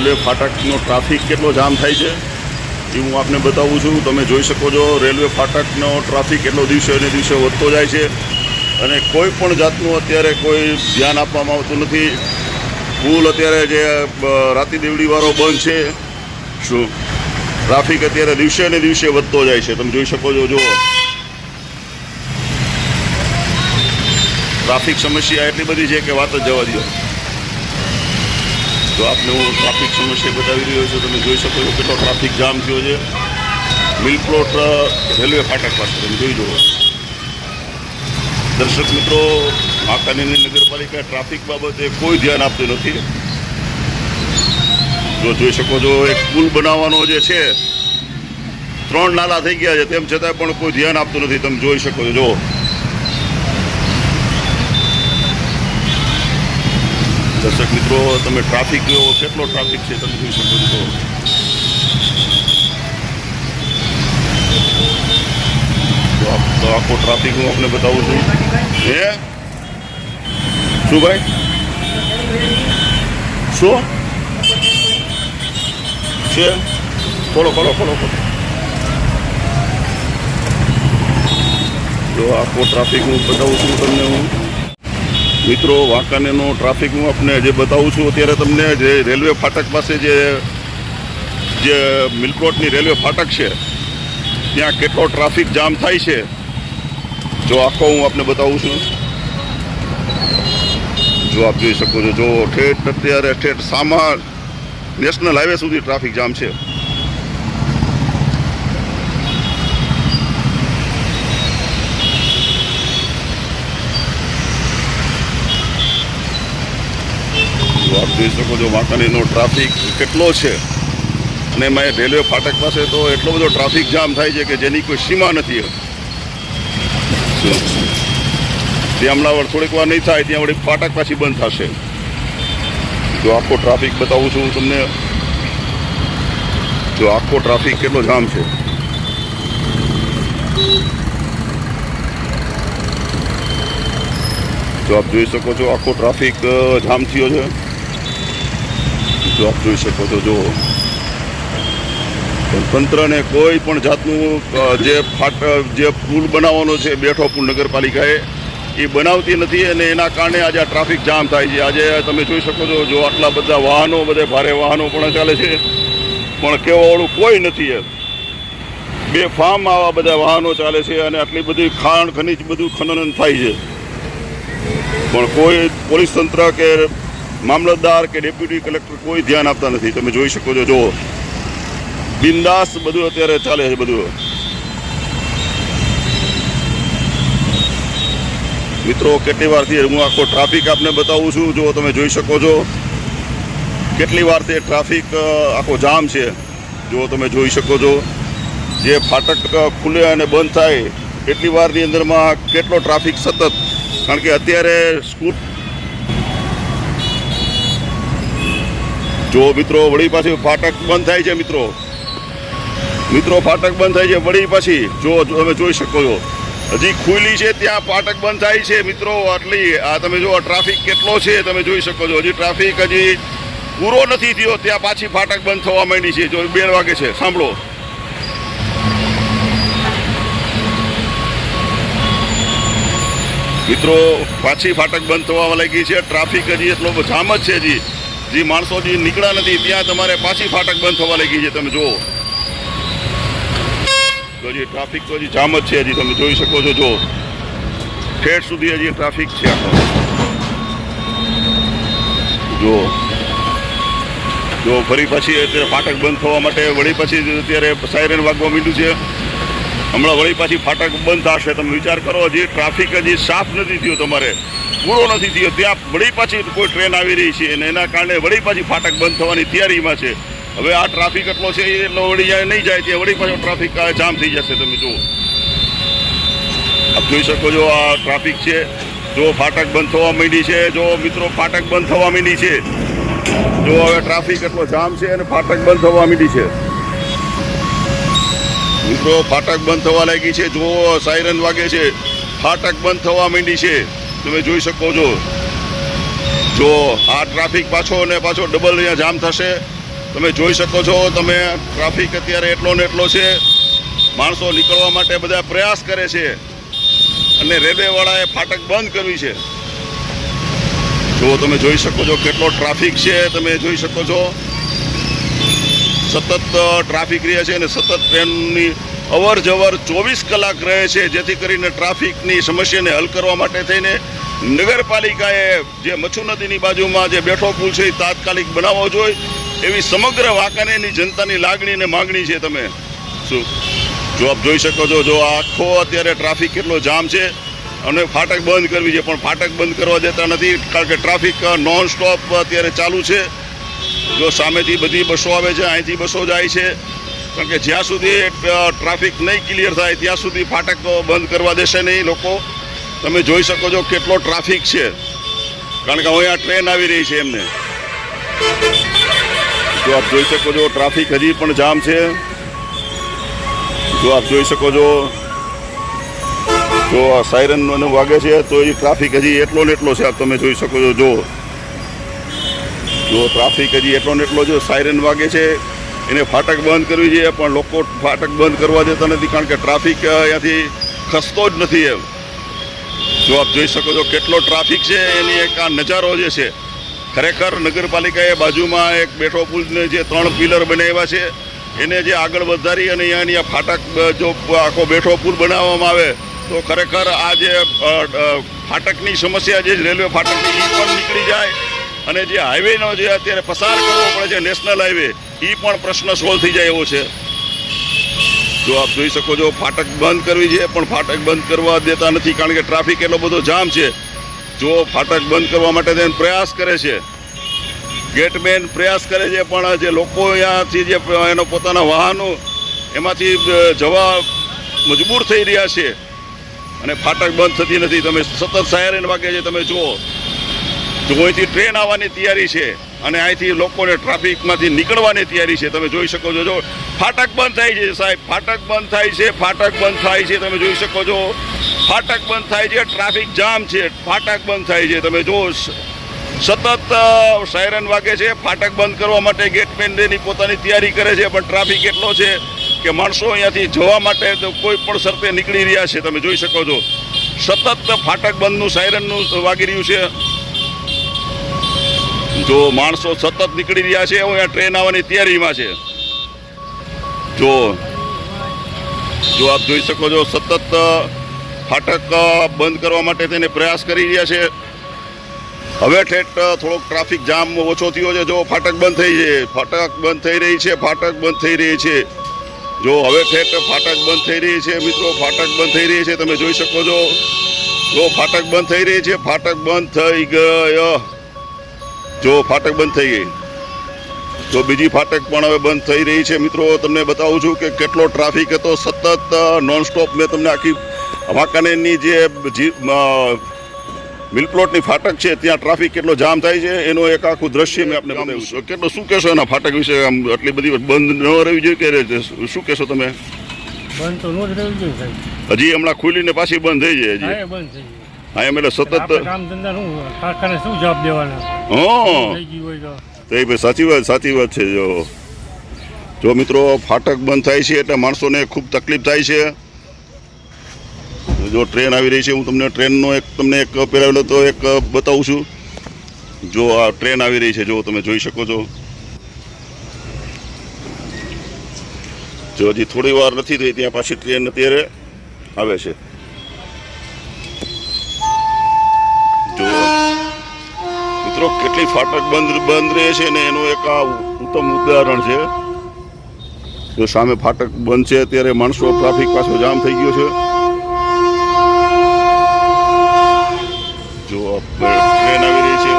Railway ફાટકનો traffic કેટલો જામ થાય છે, એ હું આપને બતાવું છું. તમે જોઈ શકો છો, રેલવે ફાટકનો ટ્રાફિક એટલો દિવસે ને દિવસે વધતો જાય છે અને કોઈ પણ જાતનું અત્યારે કોઈ ધ્યાન આપવામાં આવતું નથી. પુલ અત્યારે જે રાતી દેવડીવાળો બંધ છે. શું? ટ્રાફિક અત્યારે દિવસે ને દિવસે વધતો જાય છે. તમે જોઈ શકો છો, જુઓ. ટ્રાફિક સમસ્યા એટલી બધી છે કે વાત જ જવા દો. તો આપને હું ટ્રાફિક સમસ્યા બતાવી રહ્યો છું. તમે જોઈ શકો છો કેટલો ટ્રાફિક જામ થયો છે. મિલપ્લોટ રેલવે ફાટક પાસે. તમે જોઈ જુઓ. દર્શક મિત્રો માતાની નગરપાલિકા ટ્રાફિક બાબતે કોઈ ધ્યાન આપતું નથી. જો જોઈ શકો છો, એક પુલ બનાવવાનો જે છે, ત્રણ નાલા થઈ ગયા છે. તેમ છતાં પણ કોઈ ધ્યાન આપતું નથી. તમે જોઈ શકો છો. જો દર્શક મિત્રો, તમે ટ્રાફિક જોવો કેટલો ટ્રાફિક છે તમે જોઈ શકો છો. તો આ- તો આખો ટ્રાફિક હું આપને બતાવું છું. હે? શું ભાઈ? શું? છે? ખોલો ખોલો ખોલો ખોલો. તો આખો ટ્રાફિક હું બતાવું છું તમને હું. મિત્રો, વાંકાનેરનો ટ્રાફિક હું આપને જે બતાવું છું, અત્યારે તમને જે રેલવે ફાટક પાસે જે જે મિલકોટની રેલવે ફાટક છે, ત્યાં કેટલો ટ્રાફિક જામ થાય છે, જો આખો હું આપને બતાવું છું. જો આપ જોઈ શકો છો, જો ઠેઠ અત્યારે ઠેઠ સામા નેશનલ હાઈવે સુધી ટ્રાફિક જામ છે. જો આપ જોઈ શકો છો વાંકાનેરનો ટ્રાફિક કેટલો છે. અને એ રેલવે ફાટક પાસે તો એટલો બધો ટ્રાફિક જામ થાય છે કે જેની કોઈ સીમા નથી ત્યાં હમણાં થોડીક વાર નહીં થાય, ત્યાં વળી ફાટક પાછી બંધ થશે. જો આખો ટ્રાફિક બતાવું છું તમને. જો આખો ટ્રાફિક કેટલો જામ છે. જો આપ જોઈ શકો છો આખો ટ્રાફિક જામ થયો છે. આપ જોઈ શકો છો. જો તંત્રને કોઈ પણ જાતનું જે ફાટ, જે પુલ બનાવવાનો છે, બેઠો પુલ નગરપાલિકાએ, એ બનાવતી નથી અને એના કારણે આજે આ ટ્રાફિક જામ થાય છે. આજે તમે જોઈ શકો છો, જો આટલા બધા વાહનો, બધે ભારે વાહનો પણ ચાલે છે. પણ કહેવાવાળું કોઈ નથી એમ. બે ફાર્મ આવા બધા વાહનો ચાલે છે અને આટલી બધી ખાણ, ખનીજ બધું ખનન થાય છે. પણ કોઈ પોલીસ તંત્ર કે મામલતદાર કે ડેપ્યુટી કલેક્ટર કોઈ ધ્યાન આપતા નથી. તમે જોઈ શકો છો, જો બિંદાસ બધું અત્યારે ચાલે છે બધું. મિત્રો, કેટલી વારથી હું આખો ટ્રાફિક આપને બતાવું છું. જો તમે જોઈ શકો છો, કેટલી વારથી ટ્રાફિક આખો જામ છે. જો તમે જોઈ શકો છો, જે ફાટક ખુલે અને બંધ થાય, એટલી વારની અંદરમાં કેટલો ટ્રાફિક સતત. કારણ કે અત્યારે સ્કૂલ જો મિત્રો વળી પાછી ફાટક બંધ થાય છે મિત્રો. મિત્રો, ફાટક બંધ થાય છે. વળી પાછી જો તમે જોઈ શકો છો. હજી ખુલ્લી છે, ત્યાં ફાટક બંધ થાય છે મિત્રો. આટલી આ તમે જો ટ્રાફિક કેટલો છે, તમે જોઈ શકો છો. હજી ટ્રાફિક હજી પૂરો નથી થયો, ત્યાં પાછી ફાટક બંધ થવા માંડી છે. જો બે વાગે છે, સાંભળો. મિત્રો, પાછી ફાટક બંધ થવા લાગી છે. ટ્રાફિક હજી એટલો જામ જ છે હજી. જે માણસો જે નીકળ્યા નથી, ત્યાં તમારે પાછી ફાટક બંધ થવા લાગી છે, તમે જુઓ. તો હજી ટ્રાફિક તો હજી જામ જ છે, હજી તમે જોઈ શકો છો જો ઠેઠ સુધી હજી ટ્રાફિક છે આખો. જો જો ફરી પછી અત્યારે ફાટક બંધ થવા માટે વળી પછી અત્યારે સાયરન વાગવા માંડ્યું છે. હમણાં વળી પાછી ફાટક બંધ થશે. તમે વિચાર કરો, હજી ટ્રાફિક હજી સાફ નથી થયો તમારે. પૂરો નથી થયો. ત્યાં વળી પાછી કોઈ ટ્રેન આવી રહી છે અને એના કારણે વળી પાછી ફાટક બંધ થવાની તૈયારીમાં છે. હવે આ ટ્રાફિક એટલો છે એટલો વળી જાય, નહીં જાય, ત્યાં વળી પાછો ટ્રાફિક જામ થઈ જશે, તમે જુઓ. આપ જોઈ શકો છો આ ટ્રાફિક છે. જો ફાટક બંધ થવા માંડી છે, જો મિત્રો ફાટક બંધ થવા માંડી છે. જો હવે ટ્રાફિક એટલો જામ છે અને ફાટક બંધ થવા માંડી છે. મિત્રો, ફાટક બંધ થવા લાગી છે. જો સાયરન વાગે છે. ફાટક બંધ થવા માંડી છે. તમે જોઈ શકો છો. જો આ ટ્રાફિક પાછો ને પાછો ડબલ અહીંયા જામ થશે. તમે જોઈ શકો છો, તમે ટ્રાફિક અત્યારે એટલો ને એટલો છે. માણસો નીકળવા માટે બધા પ્રયાસ કરે છે. અને રેલવેવાળાએ ફાટક બંધ કરવી છે. જો તમે જોઈ શકો છો કેટલો ટ્રાફિક છે. તમે જોઈ શકો છો. સતત ટ્રાફિક રહે છે અને સતત ટ્રેનની અવર જવર ચોવીસ કલાક રહે છે, જેથી કરીને ટ્રાફિકની સમસ્યાને હલ કરવા માટે થઈને નગરપાલિકાએ જે મચ્છુ નદીની બાજુમાં જે બેઠો પુલ છે, એ તાત્કાલિક બનાવવો જોઈએ. એવી સમગ્ર વાંકાનેરની જનતાની લાગણી અને માગણી છે તમે શું? જો આપ જોઈ શકો છો, જો આખો અત્યારે ટ્રાફિક કેટલો જામ છે અને ફાટક બંધ કરવી છે, પણ ફાટક બંધ કરવા દેતા નથી, કારણ કે ટ્રાફિક નોન સ્ટોપ અત્યારે ચાલુ છે. જો સામેથી બધી બસો આવે છે, અહીંથી બસો જાય છે. કારણ કે જ્યાં સુધી ટ્રાફિક નહીં ક્લિયર થાય, ત્યાં સુધી ફાટક બંધ કરવા દેશે નહીં લોકો. તમે જોઈ શકો છો કેટલો ટ્રાફિક છે. કારણ કે અહીંયા ટ્રેન આવી રહી છે એમને. જો આપ જોઈ શકો છો, ટ્રાફિક હજી પણ જામ છે. જો આપ જોઈ શકો છો, જો આ સાયરન વાગે છે, તો એ ટ્રાફિક હજી એટલો ને એટલો છે, આપ તમે જોઈ શકો છો, જો. જો ટ્રાફિક હજી એટલો ને એટલો જો સાયરન વાગે છે, એને ફાટક બંધ કરવી જોઈએ, પણ લોકો ફાટક બંધ કરવા દેતા નથી, કારણ કે ટ્રાફિક અહીંયાથી ખસતો જ નથી એમ. જો આપ જોઈ શકો છો કેટલો ટ્રાફિક છે, એની એક આ નજારો જે છે, ખરેખર નગરપાલિકાએ બાજુમાં એક બેઠો પુલને જે ત્રણ પિલર બનાવ્યા છે, એને જે આગળ વધારી અને અહીંયાની આ ફાટક જો આખો બેઠો પુલ બનાવવામાં આવે, તો ખરેખર આ જે ફાટકની સમસ્યા જે રેલવે ફાટકની પણ નીકળી જાય અને જે હાઈવેનો જે અત્યારે પસાર કરવો પડે છે નેશનલ હાઈવે એ પણ પ્રશ્ન સોલ્વ થઈ જાય એવો છે. જો આપ જોઈ શકો છો, ફાટક બંધ કરવી છે, પણ ફાટક બંધ કરવા દેતા નથી કારણ કે ટ્રાફિક એટલો બધો જામ છે. જો ફાટક બંધ કરવા માટે તેને પ્રયાસ કરે છે, ગેટમેન પ્રયાસ કરે છે, પણ જે લોકો અહીંયાથી જે એનો પોતાના વાહનો, એમાંથી જવા મજબૂર થઈ રહ્યા છે. અને ફાટક બંધ થતી નથી. તમે સતત સાયરન વાગે છે, તમે જુઓ. અહીંથી ટ્રેન આવવાની તૈયારી છે અને અહીંથી લોકોને ટ્રાફિકમાંથી નીકળવાની તૈયારી છે. તમે જોઈ શકો છો, જો ફાટક બંધ થાય છે સાહેબ, ફાટક બંધ થાય છે, ફાટક બંધ થાય છે, તમે જોઈ શકો છો. ફાટક બંધ થાય છે, ટ્રાફિક જામ છે, ફાટક બંધ થાય છે. તમે જો સતત સાયરન વાગે છે, ફાટક બંધ કરવા માટે ગેટમેનની પોતાની તૈયારી કરે છે, પણ ટ્રાફિક એટલો છે કે માણસો અહીંયાથી જવા માટે કોઈ પણ શરતે નીકળી રહ્યા છે. તમે જોઈ શકો છો. સતત ફાટક બંધનું સાયરનનું વાગી રહ્યું છે. જો માણસો સતત નીકળી રહ્યા છે અહીંયા ટ્રેન આવવાની તૈયારીમાં છે. જો જો આપ જોઈ શકો છો, સતત ફાટક બંધ કરવા માટે તેને પ્રયાસ કરી રહ્યા છે. હવે ઠેઠ થોડોક ટ્રાફિક જામ ઓછો થયો છે. જો ફાટક બંધ થઈ છે, ફાટક બંધ થઈ રહી છે, ફાટક બંધ થઈ રહી છે. જો હવે ઠેઠ, ફાટક બંધ થઈ રહી છે, મિત્રો, ફાટક બંધ થઈ રહી છે, તમે જોઈ શકો છો. જો ફાટક બંધ થઈ રહી છે, ફાટક બંધ થઈ ગયો. જો ફાટક બંધ થઈ ગઈ. જો બીજી ફાટક પણ હવે બંધ થઈ રહી છે મિત્રો તમને બતાવું છું કે કેટલો ટ્રાફિક હતો. સતત નોનસ્ટોપ મેં તમને આખી વાંકાનેરની જે મિલપ્લોટની ફાટક છે ત્યાં ટ્રાફિક કેટલો જામ થાય છે એનો એક આખું દ્રશ્ય મેં આપને બતાવ્યું છે. કેટલો શું કહેશો એના ફાટક વિશે? આમ આટલી બધી બંધ ન રહેવી જોઈએ કે શું કહેશો તમે? બંધ તો નો જ જોઈએ હજી હમણાં ખુલીને પાછી બંધ થઈ જાય હજી. બંધ થઈ ગયું હા એમ એટલે સતત કામ ધંધા શું? કારખાને શું જવાબ દેવાના? હો. તો. એ ભાઈ સાચી વાત સાચી વાત છે જો. જો મિત્રો ફાટક બંધ થાય છે એટલે માણસોને ખૂબ તકલીફ થાય છે. જો ટ્રેન આવી રહી છે હું તમને ટ્રેનનો એક તમને એક પહેરાવેલો તો એક બતાવું છું. જો આ ટ્રેન આવી રહી છે જો તમે જોઈ શકો છો. જો હજી થોડી વાર નથી થઈ ત્યાં પાછી ટ્રેન અત્યારે આવે છે. મિત્રો, કેટલી ફાટક બંધ બંધ રહે છે ને એનું એક આ ઉત્તમ ઉદાહરણ છે. જો સામે ફાટક બંધ છે, ત્યારે માણસો ટ્રાફિક પાછો જામ થઈ ગયો છે જો આ ટ્રેન આવી રહી છે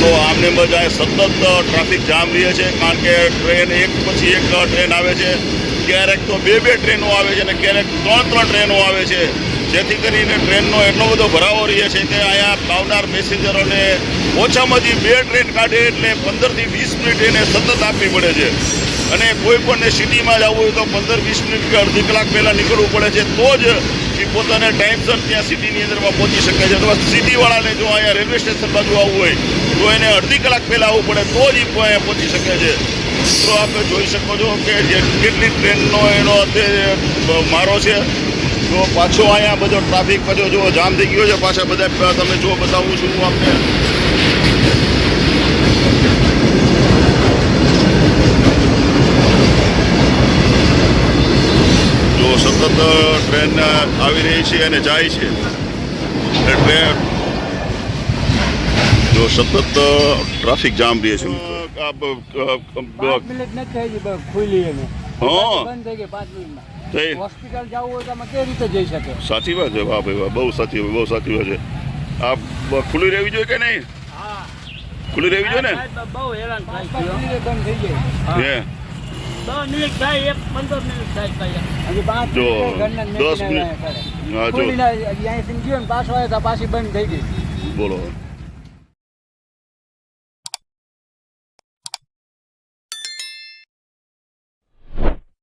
તો આમને બજાય સતત ટ્રાફિક જામ રહે છે, કારણ કે ટ્રેન એક પછી એક ટ્રેન આવે છે. ક્યારેક તો બે બે ટ્રેનો આવે છે અને ક્યારેક ત્રણ ત્રણ ટ્રેનો આવે છે. જેથી કરીને ટ્રેનનો એટલો બધો ભરાવો રહે છે કે અહીંયા આવનાર પેસેન્જરોને ઓછામાંથી બે ટ્રેન કાઢે એટલે પંદરથી વીસ મિનિટ એને સતત આપવી પડે છે. અને કોઈ પણ સિટીમાં જવું હોય તો પંદર વીસ મિનિટ કે અડધી કલાક પહેલાં નીકળવું પડે છે, તો જ એ પોતાને ટાઈમસર ત્યાં સિટીની અંદરમાં પહોંચી શકે છે. અથવા સિટીવાળાને જો અહીંયા રેલવે સ્ટેશન બાજુ આવવું હોય, તો એને અડધી કલાક પહેલાં આવવું પડે, તો જ એ અહીંયા પહોંચી શકે છે. તો આપણે જોઈ શકો છો કે કેટલી ટ્રેનનો એનો અત્યારે મારો છે. તો પાછો અહીંયા બધો ટ્રાફિક પાછો જો જામ થઈ ગયો છે, પાછા બધા તમે જો બતાવું છું હું આપને. સતત ટ્રેન આવી રહી છે અને જાય છે. એટલે જો સતત ટ્રાફિક જામ રહે છે સાચી વાત છે વાહ ભાઈ વાહ બહુ સાચી બહુ સાચી વાત છે. આ બ- ખુલ્લી રહેવી જોઈએ કે નહીં? હા. ખુલ્લી રહેવી જોઈએ ને? બહુ હેરાન થઈ જાય હે. દસ મિનિટ. થાય એક પંદર મિનિટ થાય હજી પાંચ મિનિટ દસ મિનિટ. પાછો આવ્યો તો પાછી બંધ થઈ ગઈ. બોલો.